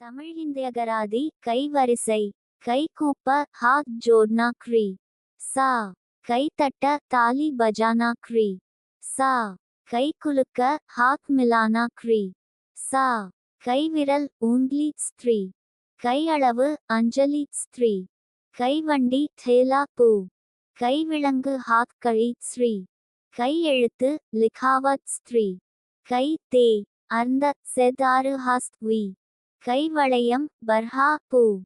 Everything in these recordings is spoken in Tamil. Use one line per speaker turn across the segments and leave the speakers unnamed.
தமிழ் இந்தியகராதி கைகூப்ப வரிசை ஹாத் ஜோர்னா க்ரி சா கை தட்ட தாலி பஜானா க்ரி சா கை குலுக்க ஹாத் மிலானா க்ரி சா கைவிரல் ஊங்லி ஸ்திரீ கை அளவு அஞ்சலி ஸ்திரீ கைவண்டி தேலா பூ கை விலங்கு ஹாத் கழி ஸ்ரீ கை எழுத்து லிகாவத் ஸ்திரீ கை தே அந்த செதாரு ஹாஸ்த் கைவளையம் கை வளையம் பர்ஹா பூ.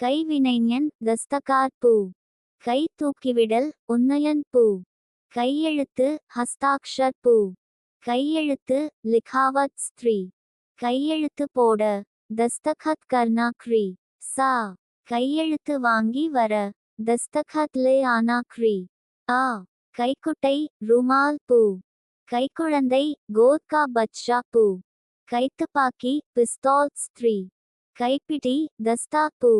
கைவினைஞன் தஸ்தகார் பூ. கை தூக்கிவிடல் உன்னயன் பூ. கையெழுத்து ஹஸ்தாக்ஷர் பூ. கையெழுத்து லிகாவத் ஸ்திரீ. கையெழுத்து போட தஸ்தகத் கர்னா க்ரி சா. கையெழுத்து வாங்கி வர தஸ்தகத் லே ஆனா க்ரி ஆ. கைக்குட்டை ருமால் பூ. கைக்குழந்தை கோத்கா பத்ஷா பூ. கைத்துப்பாக்கி பிஸ்தால் த்ரீ கைப்பிடி தஸ்தா பூ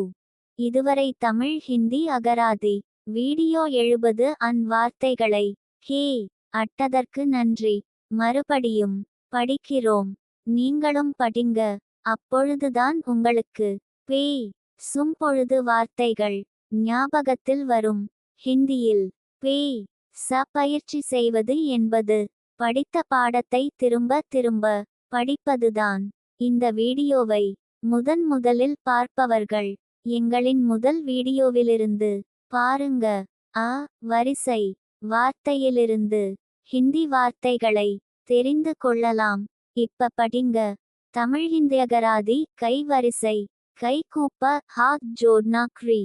இதுவரை தமிழ் ஹிந்தி அகராதி. வீடியோ எழுபது அன் வார்த்தைகளை. ஹே அட்டதற்கு நன்றி. மறுபடியும் படிக்கிறோம். நீங்களும் படிங்க. அப்பொழுதுதான் உங்களுக்கு பே. சும் பொழுது வார்த்தைகள் ஞாபகத்தில் வரும். ஹிந்தியில் பே. ச பயிற்சி செய்வது என்பது. படித்த பாடத்தை திரும்ப திரும்ப படிப்பதுதான். இந்த வீடியோவை முதன் முதலில் பார்ப்பவர்கள் எங்களின் முதல் வீடியோவிலிருந்து பாருங்க. அ வரிசை வார்த்தையிலிருந்து ஹிந்தி வார்த்தைகளை தெரிந்து கொள்ளலாம். இப்ப படிங்க. தமிழ் ஹிந்தியகராதி கை வரிசை கை கூப்ப ஹாத் ஜோட்னா க்ரி.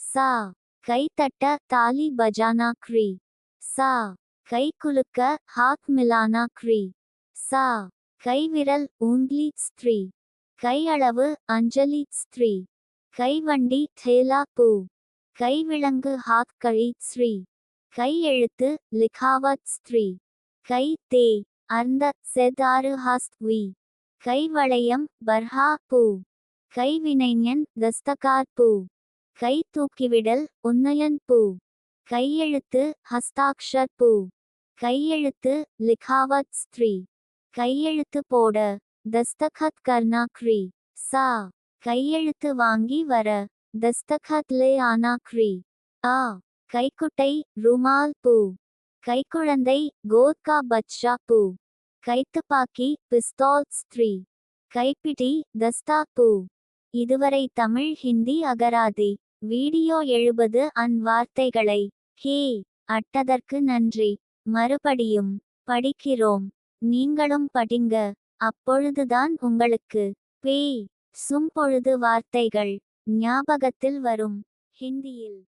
சா கை தட்ட தாலி பஜானா க்ரி. சா கை குலுக்க ஹாத் மிலானா க்ரி. சா கை விரல் ஊங்லி ஸ்திரீ. கை அளவு அஞ்சலி ஸ்திரீ. கைவண்டி தேலா பூ. கைவிலங்கு ஹாத் ஸ்ரீ. கையெழுத்து லிகாவத் ஸ்திரீ. கை தே. அர்ந்த செதாரு ஹாஸ்த் வி. கை வளையம் பர்ஹா பூ. கைவினைஞன் தஸ்தகார் பூ. கை தூக்கிவிடல் உன்னயன் பூ. கையெழுத்து ஹஸ்தாக்ஷர் பூ. கையெழுத்து லிகாவத் ஸ்திரீ. கையெழுத்து போட. தஸ்தகத் கர்ணாக்ரி. சா. கையெழுத்து வாங்கி வர. தஸ்தகத் லே ஆனா க்ரி ஆ. கைக்குட்டை ருமால் பூ. கைக்குழந்தை கோத்கா பட்ஷா பூ. கைத்துப்பாக்கி பிஸ்தால் ஸ்திரீ. கைப்பிடி தஸ்தா பூ. இதுவரை தமிழ் ஹிந்தி அகராதி. வீடியோ எழுபது அன் வார்த்தைகளை. ஹே அட்டதற்கு நன்றி. மறுபடியும் படிக்கிறோம். நீங்களும் படிங்க. அப்பொழுதுதான் உங்களுக்கு பேய் சும் பொழுது வார்த்தைகள் ஞாபகத்தில் வரும். ஹிந்தியில்